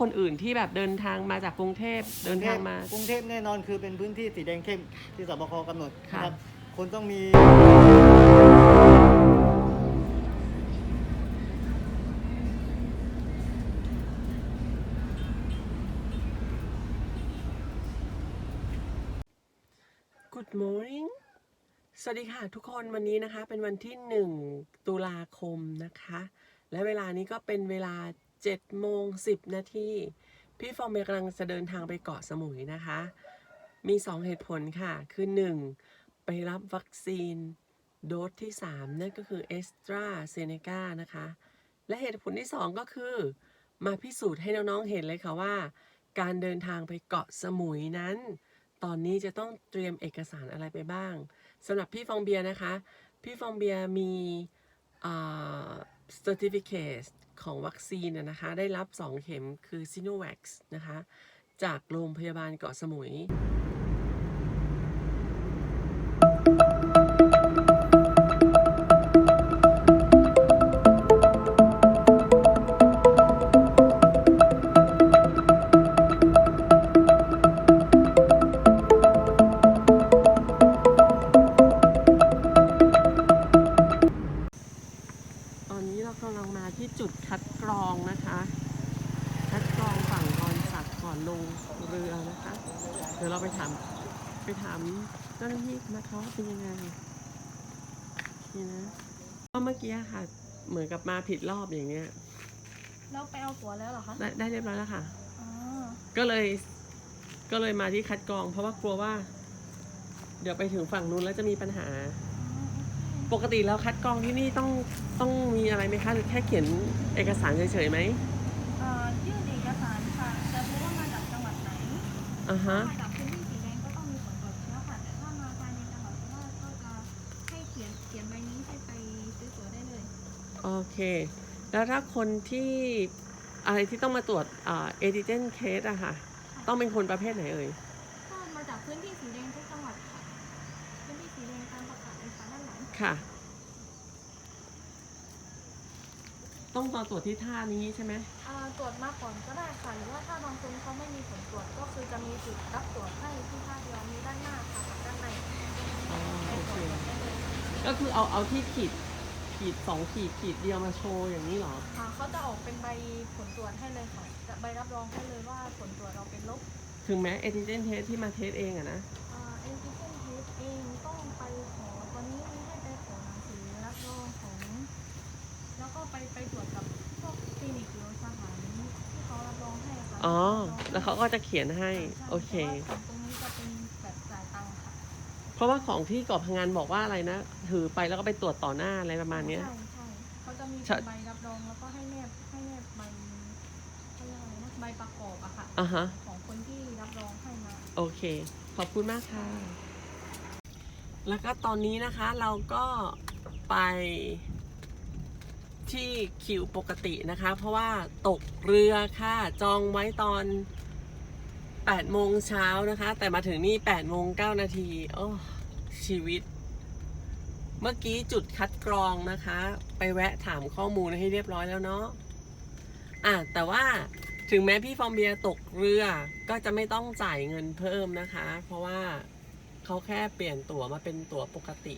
คนอื่นที่แบบเดินทางมาจากกรุงเทพเดินทางมากรุงเทพแน่นอนคือเป็นพื้นที่สีแดงเข้มที่สบคกำหนดค่ะนะครับคุณต้องมี Good morning สวัสดีค่ะทุกคนวันนี้นะคะเป็นวันที่ 1 ตุลาคมนะคะ และเวลานี้ก็เป็นเวลา 7โมง10 นาทีพี่ฟอร์เบยกำลังจะเดินทางไปเกาะสมุยนะคะ มี 2 เหตุผลค่ะ คือ 1. ไปรับวัคซีนโดสที่ 3 นั่นก็คือเอสตราเซเนกานะคะ และเหตุผลที่ 2 ก็คือ มาพิสูจน์ให้น้องๆเห็นเลยค่ะว่า การเดินทางไปเกาะสมุยนั้น ตอนนี้จะต้องเตรียมเอกสารอะไรไปบ้างสำหรับพี่ฟองเบียนะคะ พี่ฟองเบียมีอ่า certificate ของวัคซีนนะนะคะ ได้รับ 2 เข็มคือ Sinovac นะคะ จากโรงพยาบาลเกาะสมุย ลงเรือนะคะ เดี๋ยวเราไปถามไปถามเจ้าหน้าที่นะคะว่าเป็นยังไงนี่นะก็เมื่อกี้ค่ะ เหมือนกับมาผิดรอบอย่างเงี้ยแล้วไปเอาตั๋วแล้วเหรอคะ ได้ได้เรียบร้อยแล้วค่ะ อ๋อ ก็เลยก็เลยมาที่คัดกรอง เพราะว่ากลัวว่า เดี๋ยวไปถึงฝั่งนู้นแล้วจะมีปัญหา ปกติแล้วคัดกรองที่นี่ต้องต้องมีอะไรไหมคะหรือแค่เขียนเอกสารเฉยๆไหม เอ่อยื่นเอกสารค่ะ จะรู้ว่ามาจากจังหวัดไหน อ่าฮะมาจากพื้นที่สีแดงก็ต้องมีผลตรวจเชื้อค่ะแต่ถ้ามาภายในจังหวัดสุราษฎร์ก็จะให้เขียนเขียนใบนี้ให้ไปซื้อตั๋วได้เลย โอเค แล้วถ้าคนที่อะไรที่ต้องมาตรวจอ่าเอติเจนเคสอะค่ะ ต้องเป็นคนประเภทไหนเอ่ย ก็มาจากพื้นที่สีแดงทุกจังหวัดค่ะ พื้นที่สีแดงตามประกาศเลยค่ะด้านหลังค่ะ ต้องมาตรวจที่ท่านี้ใช่ไหมอ่า ตรวจมาก่อนก็ได้ค่ะ หรือว่าถ้าบางคนเขาไม่มีผลตรวจก็คือจะมีจุดรับตรวจให้ที่ท่าเรือมีด้านหน้าค่ะกับด้านในอ๋อไปโอตเครวจได้เลยก็คือเอาเอาที่ขีดขีดสองขีดขีดเดียวมาโชว์อย่างนี้เหรอค่ะเขาจะออกเป็นใบผลตรวจให้เลยค่ะจะใบรับรองให้เลยว่าผลตรวจเราเป็นลบ ถึงแม้เอติเจนเทสที่มาเทสเองอะนะ เอ็นติเจนเทสเองต้องไปขอตอนนี้ให้ไปขอหนังสือรับรองของ แล้วก็ไปไปตรวจกับพวกคลินิกหรือสถานที่เขารับรองให้ค่ะ อ๋อ รับรอง แล้ว เขาก็จะเขียนให้ใช่โอเคแต่ว่าของตรงนี้จะเป็นแบบจ่ายตังค์ค่ะเพราะว่าของที่เกาะพังงานบอกว่าอะไรนะ ถือไปแล้วก็ไปตรวจต่อหน้าอะไรประมาณเนี้ย ใช่ใช่เขาจะมีใช่ ใบรับรองแล้วก็ให้แนบให้แนบใบเขาเรียกอะไรนะใบประกอบอะค่ะ อะฮะ ของคนที่รับรองให้มา โอเค ขอบคุณมากค่ะ แล้วก็ตอนนี้นะคะเราก็ไปที่คิวปกตินะคะ เพราะว่าตกเรือค่ะ จองไว้ตอน 8โมงเช้านะคะ แต่มาถึงนี่8โมง9นาทีโอ้ชีวิต เมื่อกี้จุดคัดกรองนะคะ ไปแวะถามข้อมูลให้เรียบร้อยแล้วเนาะอะแต่ว่าถึงแม้พี่ฟอร์มเบียตกเรือก็จะไม่ต้องจ่ายเงินเพิ่มนะคะ เพราะว่าเขาแค่เปลี่ยนตั๋วมาเป็นตั๋วปกติ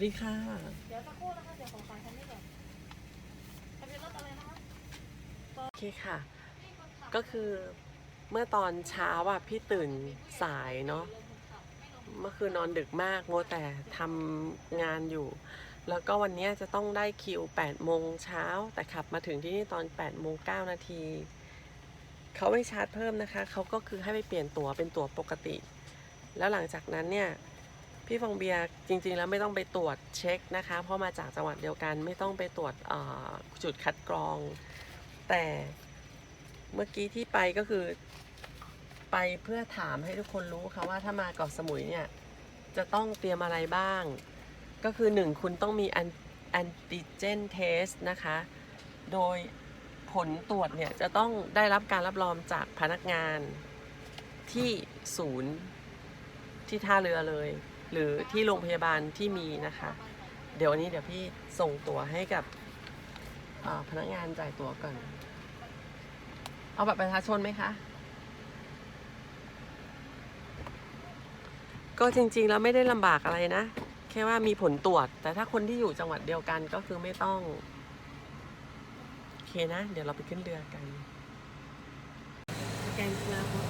ดีค่ะ เดี๋ยวสักครู่นะคะ คค่ะ ก็คือเมื่อตอนเช้าอะพี่ตื่นสายเนาะเมื่อคืนนอนดึกมากโมแต่ทำงานอยู่ แล้วก็วันนี้จะต้องได้คิว8โมงเช้า แต่ขับมาถึงที่นี่ตอน8โมง9นาทีเขาไม่ชาร์จเพิ่มนะคะ เขาก็คือให้ไปเปลี่ยนตั๋วเป็นตั๋วปกติ แล้วหลังจากนั้นเนี่ย พี่ฟองเบียร์จริง ๆ แล้วไม่ต้องไปตรวจเช็คนะคะ เพราะมาจากจังหวัดเดียวกันไม่ต้องไปตรวจจุดคัดกรอง แต่เมื่อกี้ที่ไปก็คือ ไปเพื่อถามให้ทุกคนรู้ค่ะว่าถ้ามาเกาะสมุยเนี่ย จะต้องเตรียมอะไรบ้าง ก็คือหนึ่งคุณต้องมีแอนติเจนเทสนะคะ โดยผลตรวจเนี่ยจะต้องได้รับการรับรองจากพนักงานที่ศูนย์ที่ท่าเรือเลย หรือที่โรงพยาบาลที่มีนะคะ เดี๋ยววันนี้เดี๋ยวพี่ส่งตัวให้กับ พนักงานจ่ายตั๋วก่อน เอาบัตรประชาชนไหมคะ ก็จริง ๆ แล้วไม่ได้ลำบากอะไรนะ แค่ว่ามีผลตรวจ แต่ถ้าคนที่อยู่จังหวัดเดียวกันก็คือไม่ต้อง โอเคนะ เดี๋ยวเราไปขึ้นเรือกันแกน QR code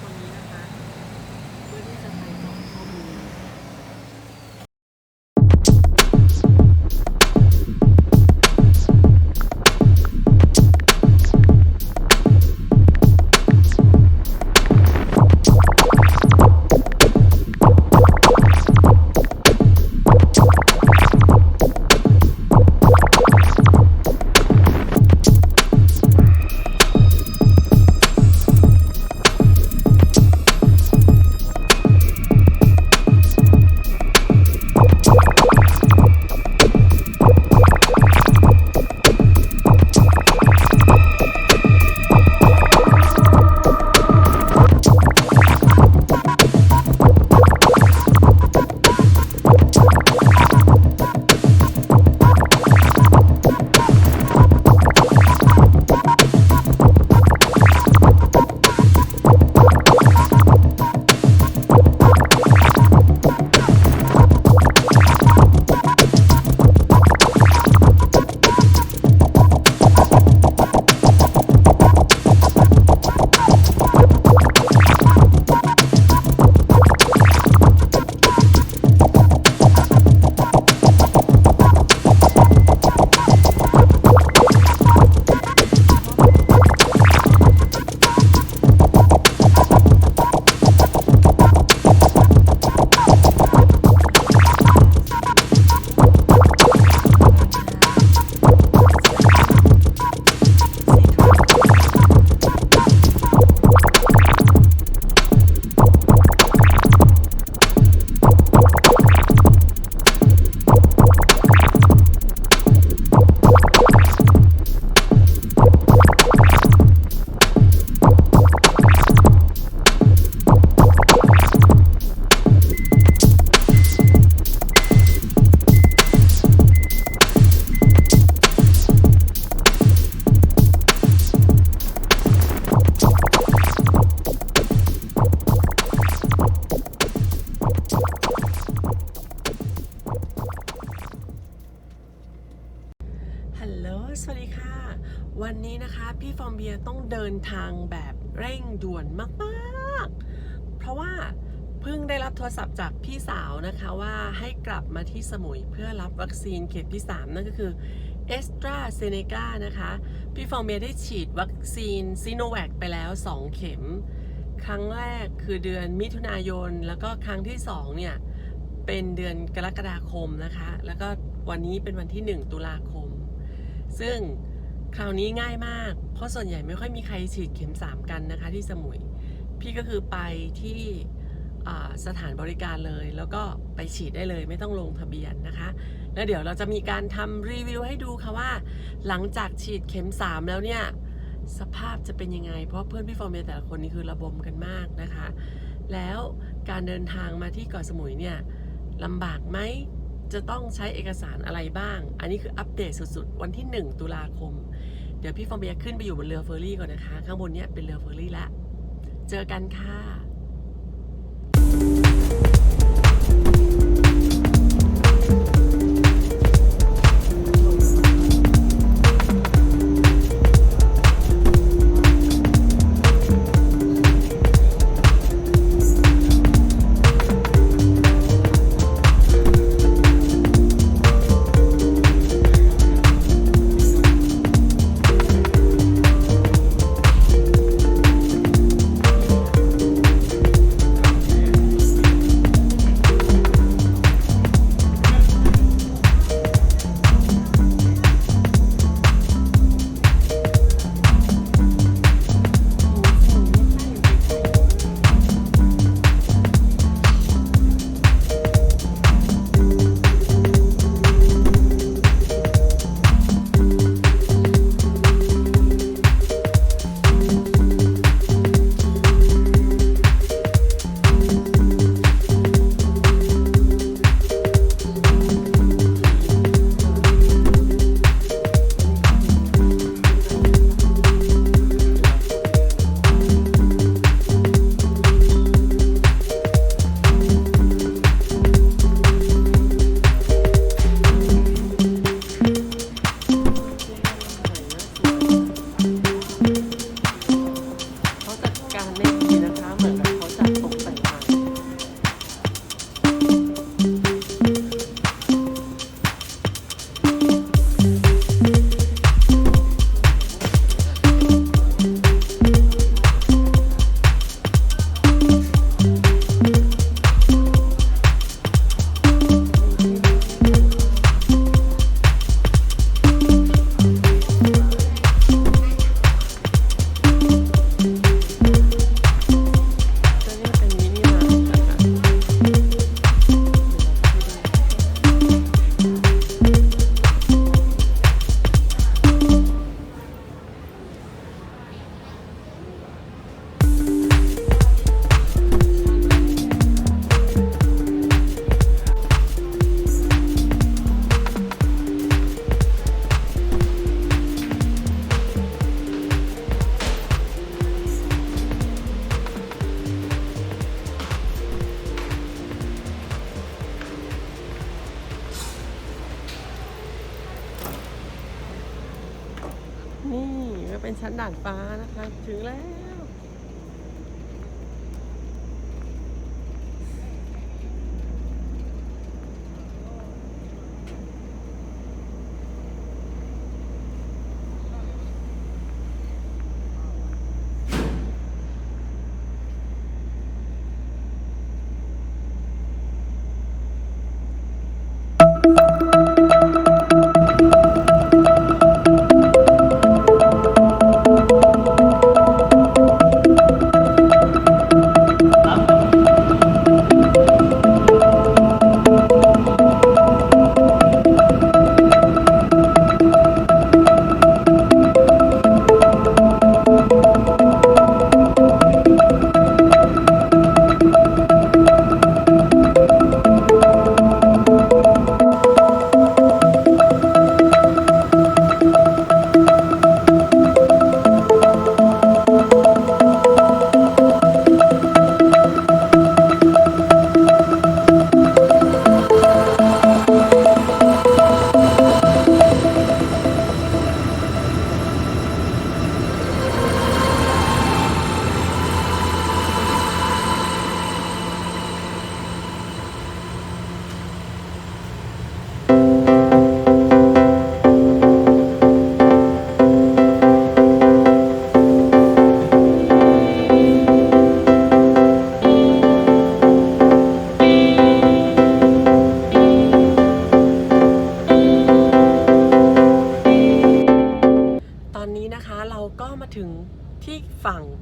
ตรง สมุยเพื่อรับวัคซีนเข็มที่ 3 นั่นก็คือเอสตราเซเนกานะคะ พี่ฟอร์มเบียร์ได้ฉีดวัคซีนซีโนแวคไปแล้ว 2 เข็ม ครั้งแรกคือเดือนมิถุนายน แล้วก็ครั้งที่ 2 เนี่ย เป็นเดือนกรกฎาคมนะคะ แล้วก็วันนี้เป็นวันที่ 1 ตุลาคม ซึ่งคราวนี้ง่ายมาก เพราะส่วนใหญ่ไม่ค่อยมีใครฉีดเข็ม 3 กันนะคะที่สมุย พี่ก็คือไปที่ สถานบริการเลย แล้วก็ไปฉีดได้เลยไม่ต้องลงทะเบียนนะคะ แล้วเดี๋ยวเราจะมีการทำรีวิวให้ดูค่ะว่า หลังจากฉีดเข็ม 3 แล้วเนี่ย สภาพจะเป็นยังไง เพราะเพื่อนพี่ฟอร์เมียแต่ละคนนี่คือระบมกันมากนะคะ แล้วการเดินทางมาที่เกาะสมุยเนี่ยลำบากไหมจะต้องใช้เอกสารอะไรบ้าง อันนี้คืออัปเดตสุดๆ วันที่ 1 ตุลาคม เดี๋ยวพี่ฟอร์เบียขึ้นไปอยู่บนเรือเฟอร์รี่ก่อนนะคะ ข้างบนเนี้ยเป็นเรือเฟอร์รี่ละ เจอกันค่ะ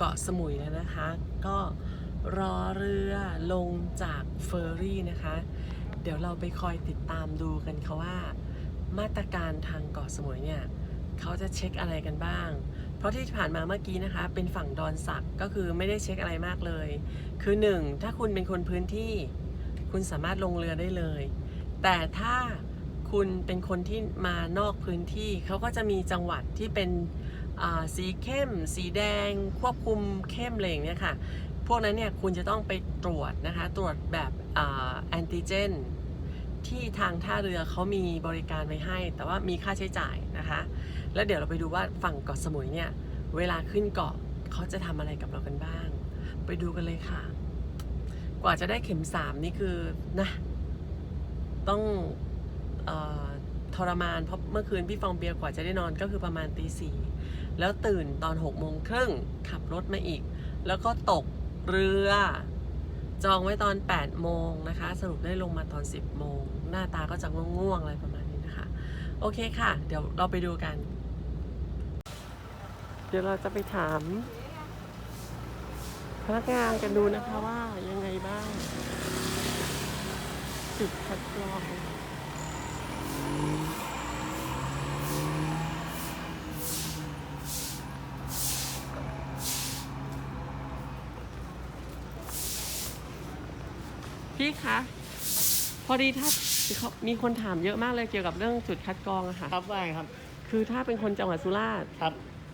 เกาะสมุยแล้วนะคะ ก็รอเรือลงจากเฟอร์รี่นะคะ เดี๋ยวเราไปคอยติดตามดูกันค่ะว่า มาตรการทางเกาะสมุยเนี่ยเขาจะเช็คอะไรกันบ้าง เพราะที่ผ่านมาเมื่อกี้นะคะ เป็นฝั่งดอนสักก็คือไม่ได้เช็คอะไรมากเลย คือหนึ่งถ้าคุณเป็นคนพื้นที่ คุณสามารถลงเรือได้เลย แต่ถ้าคุณเป็นคนที่มานอกพื้นที่เขาก็จะมีจังหวัดที่เป็น สีเข้ม สีแดง ควบคุมเข้มอะไรอย่างเนี้ยค่ะ พวกนั้นเนี่ยคุณจะต้องไปตรวจนะคะ ตรวจแบบแอนติเจนที่ทางท่าเรือเขามีบริการไว้ให้ แต่ว่ามีค่าใช้จ่ายนะคะ แล้วเดี๋ยวเราไปดูว่าฝั่งเกาะสมุยเนี่ย เวลาขึ้นเกาะเขาจะทำอะไรกับเรากันบ้าง ไปดูกันเลยค่ะ กว่าจะได้เข็มสามนี่คือนะต้องออทรมานเพราะเมื่อคืนพี่ฟองเบียร์กว่าจะได้นอนก็คือประมาณตีสี่ แล้วตื่นตอนหกโมงครึ่งขับรถมาอีก แล้วก็ตกเรือ จองไว้ตอน 8 โมงนะคะ สรุปได้ลงมาตอน 10 โมง หน้าตาก็จะง่วงๆอะไรประมาณนี้นะคะ โอเคค่ะ เดี๋ยวเราไปดูกัน เดี๋ยวเราจะไปถาม พนักงานกันดูนะคะว่ายังไงบ้าง จุดคัดกรอง พี่คะพอดีถ้าเขามีคนถามเยอะมากเลยเกี่ยวกับเรื่องจุดคัดกรองอะค่ะ ครับว่าไงครับ คือถ้าเป็นคนจังหวัดสุราษฎร์ครับ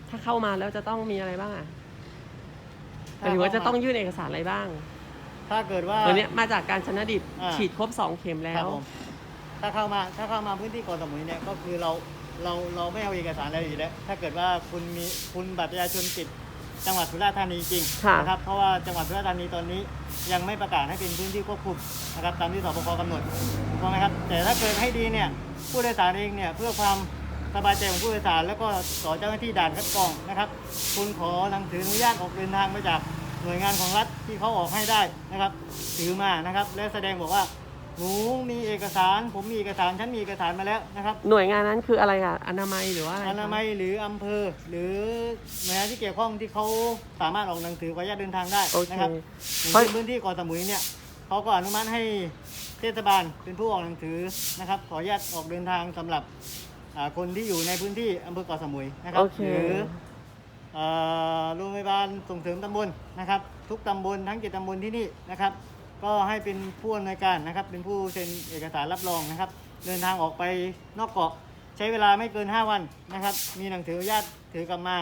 ถ้าเข้ามาแล้วจะต้องมีอะไรบ้างอะหมายถึงว่าจะต้องยื่นเอกสารอะไรบ้างถ้าเกิดว่าตัวเนี้ยมาจากการชนะดิบอ่าฉีดครบสองเข็มแล้ครับวผมถ้าเข้ามาถ้าเข้ามาพื้นที่เกาะสมุยเนี่ยก็คือเราเราเราไม่เอาเอกสารอะไรอยู่แล้ว ถ้าเกิดว่าคุณมีคุณบัตรประชาชนติด จังหวัดสุราษฎร์ธานีจริงค่ะนะครับเพราะว่าจังหวัดสุราษฎร์ธานีตอนนี้ยังไม่ประกาศให้เป็นพื้นที่ควบคุมนะครับตามที่สบคกำหนดถูกต้องไหมครับแต่ถ้าเกิดให้ดีเนี่ยผู้โดยสารเองเนี่ยเพื่อความสบายใจของผู้โดยสารแล้วก็ต่อเจ้าหน้าที่ด่านคัดกรองนะครับ คุณขอหนังสืออนุญาตออกเดินทางมาจากหน่วยงานของรัฐที่เขาออกให้ได้นะครับถือมานะครับ และแสดงบอกว่า หนูมีเอกสาร ผมมีเอกสารฉันมีเอกสารมาแล้วนะครับหน่วยงานนั้นคืออะไรอะอนามัยหรือว่าอะไรอคะนามัยหรืออำเภอ หรือหน่วยงานที่เกี่ยวข้องที่เขาสามารถออกหนังสือขออนุญาตเดินทางได้โอเคนะครับอย่างเพราะเช่นพื้นที่เกาะสมุยเนี่ยเขาก็อนุมัติให้เทศบาลเป็นผู้ออกหนังสือนะครับ ขออนุญาตออกเดินทางสำหรับอ่าคนที่อยู่ในพื้นที่อำเภอเกาะสมุยนะครัโอเค หรือเอ่อโรงพยาบาลส่งเสริมตำบลนะครับ ทุกตำบลทั้งเจ็ดตำบลที่นี่นะครับ ก็ให้เป็นผู้อำนวยการนะครับ เป็นผู้เซ็นเอกสารรับรองนะครับ เดินทางออกไปนอกเกาะ ใช้เวลาไม่เกิน 5 วันนะครับ มีหนังสืออนุญาตถือกลับมา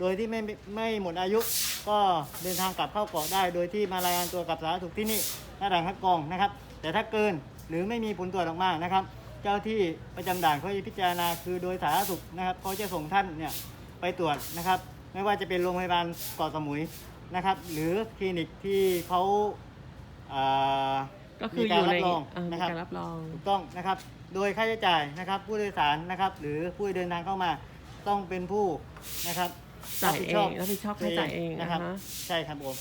โดยที่ไม่ไม่หมดอายุ ก็เดินทางกลับเข้าเกาะได้ โดยที่มารายงานตัวกับสาธารณสุขที่นี่หน้าด่านคัดกรองนะครับ แต่ถ้าเกินหรือไม่มีผลตรวจออกมานะครับ เจ้าที่ประจำด่านเขาจะพิจารณาคือโดยสาธารณสุขนะครับเขาจะส่งท่านเนี่ยไปตรวจนะครับ ไม่ว่าจะเป็นโรงพยาบาลเกาะสมุยนะครับ หรือคลินิกที่เขา อ่าก็คือมีอการยู่รัในบรองเอ่อมีนะครับ การรับรอง ถูกต้องนะครับ โดยค่าใช้จ่ายนะครับ ผู้โดยสารนะครับ หรือผู้เดินทางเข้ามาต้องเป็นผู้นะครับจ่ายผิดเองรับผิดชอบค่าใช้จ่ายเองนะครับ อ่าฮะ ใช่ครับผม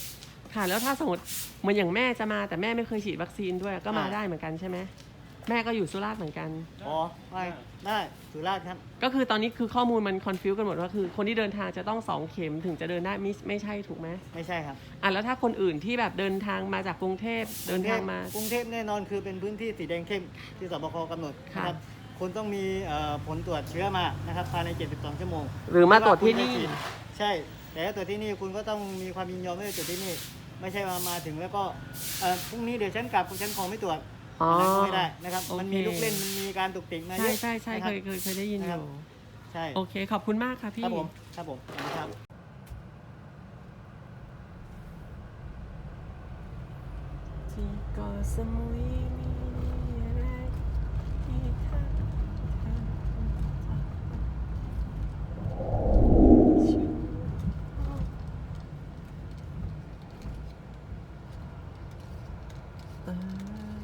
ค่ะ แล้วถ้าสมมติเหมือนอย่างแม่จะมาแต่แม่ไม่เคยฉีดวัคซีนด้วยก็มาอ่า ได้เหมือนกันใช่ไหม แม่ก็อยู่สุราษฎร์เหมือนกัน อ๋อไม่ได้สุราษฎร์ครับ ก็คือตอนนี้คือข้อมูลมันคอนฟิวกันหมดว่าคือ คนที่เดินทางจะต้องสองเข็มถึงจะเดินได้ไม่ไม่ใช่ถูกไหมไม่ใช่ครับอะแล้วถ้าคนอื่นที่แบบเดินทางมาจากกรุงเทพเดินทางมากรุงเทพแน่นอนคือเป็นพื้นที่สีแดงเข้มที่สบคกำหนดค่ะนะครับ คุณต้องมีเอ่อผลตรวจเชื้อมานะครับภายใน 72 ชั่วโมงหรือมาตรวจที่นี่ว่าคุณจะฉีดใช่ แต่ถ้าตรวจที่นี่คุณก็ต้องมีความยินยอมไม่ได้ตรวจที่นี่ ไม่ใช่ว่ามาถึงแล้วก็เอ่อพรุ่งนี้เดี๋ยวฉันกลับฉันขอไม่ตรวจ อ๋ออันนั้นก็ไม่ได้นะครับ โอเค มันมีลูกเล่น มันมีการตุกติกมาเยใช่อะใช่ใช่นะเครับ ยเคยเคยได้ยินอนะครับ ยู่ใช่ โอเค ขอบคุณมากค่ะพี่ ครับผม ครับผมขอบคุณครับ ที่เกาะสมุยมีอะไรที่เธอชูเอ่อ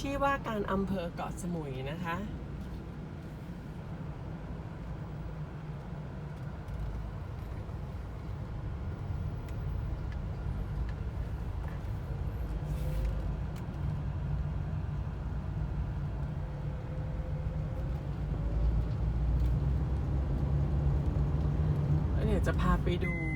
ที่ ว่าการอำเภอเกาะสมุยนะคะ เดี๋ยวจะพาไปดู